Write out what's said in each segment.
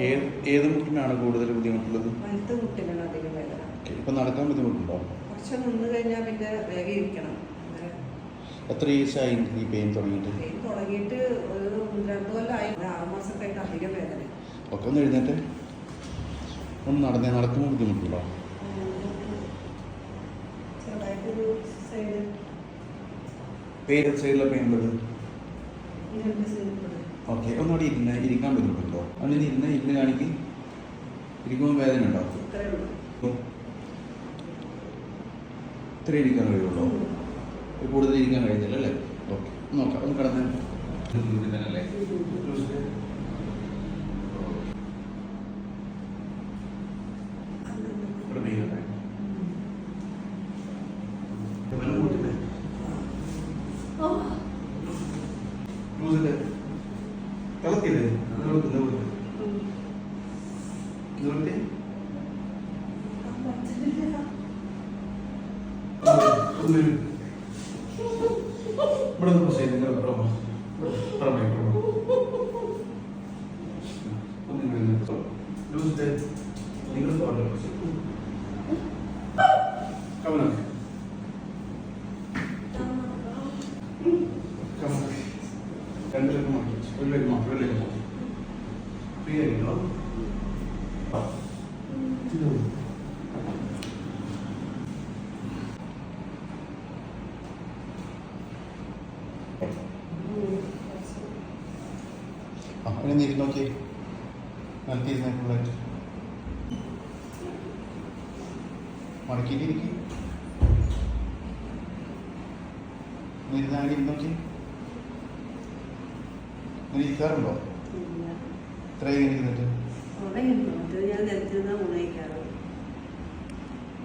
ഏത് ഏത് മുട്ടിനാണ് കൂടുതൽ ബുദ്ധിമുട്ടുള്ളത്? വലത്ത് മുട്ടിനാണ് അധികം വേദന. ഇപ്പം നടക്കാൻ ബുദ്ധിമുട്ടുണ്ടോ? കുറച്ച് നിന്ന് കഴിഞ്ഞാൽ പിന്നെ വേഗം ഇരിക്കണം. എത്ര ഏജായി ഈ പെയിൻ തുടങ്ങിയിട്ട്? പെയിൻ തുടങ്ങിയിട്ട് ഒരു രണ്ടു കൊല്ലമായി ആറ് മാസമൊക്കെ അധികം വേദന. ഒക്കെ ഒന്ന് എഴുന്നേറ്റ്. ഒന്ന് നടന്നേ നടക്കുമ്പോൾ ബുദ്ധിമുട്ടുണ്ടോ? പേര് സൈഡിലെ പെയിൻ ഉള്ളത്? ഓക്കെ ഒന്നുകൂടി ഇരുന്ന് ഇരിക്കാൻ ബുദ്ധിമുട്ടുണ്ടോ? അങ്ങനെ ഇരുന്ന് ഇരുന്ന് കാണിക്ക്. ഇരിക്കുമ്പോൾ വേദന ഉണ്ടോ? ഇത്രയും ഇത്ര ഇരിക്കാൻ കഴിയുള്ളൂ. കൂടുതൽ ഇരിക്കാൻ കഴിയുന്നില്ല അല്ലേ? ഓക്കെ നോക്കാം ഒന്ന് കിടന്ന്. അല്ലേ? കളത്തില്ലേ? നിവർത്ത്, നിവർത്ത്. നിവർത്തി. ഇവിടെ നിന്ന് പുറമെ. പുറമെ, പുറമെ. ഒന്ന് ഇങ്ങനെ നിന്ന്. ലൂസില്ലേ? നിങ്ങൾ തോന്നുന്നു പ്രസ് രണ്ട് മാറ്റി. ഒരു പേര് മാറ്റി, ഒരു leg മാറ്റി. Free ആയിരിക്കണോ? ആ. ഇത് മതി. ആ, ഇങ്ങനെ ഇരുന്ന് നോക്കിയേ. നിലത്തിരുന്നേ ഫുള്ളായിട്ട്. മടക്കിയിട്ടിരിക്കും ഇരുന്ന് അങ്ങനെ നോക്കി ഇങ്ങനെ ഇരിക്കാറുണ്ടോ? ഇത്ര ഇരുന്നിട്ട്?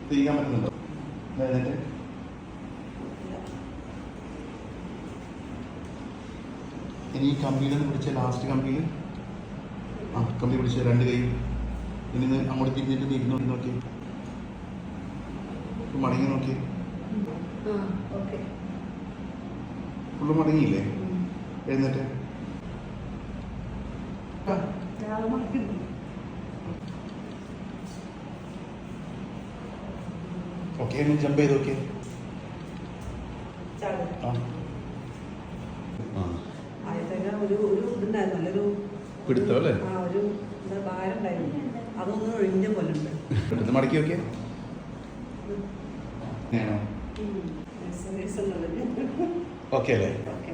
തിരിക്കാൻ പറ്റുന്നുണ്ടോ? എന്നിട്ട് ഇനി ഈ കമ്പിയിൽ നിന്ന് പിടിച്ച ലാസ്റ്റ് കമ്പിയിൽ? ആ കമ്പി പിടിച്ച രണ്ട് കൈയും ഇനി അങ്ങോട്ട് തിരിഞ്ഞിട്ട് ഇരുന്ന് നോക്കി. മടങ്ങി നോക്കി. ഫുള്ള് മടങ്ങിയില്ലേ? എഴുന്നേറ്റ്. ഓക്കെ ജമ്പ് ചെയ്ത് നല്ലൊരു പിടുത്തം അല്ലേ? ആ ഒരു ഭാരം ഉണ്ടായിരുന്നു അതൊന്നും ഒഴിഞ്ഞ പോലെ ഉണ്ട്. പെട്ടെന്ന് മടക്കി നോക്കിയേ. ഓക്കെ അല്ലേ? ഓക്കെ.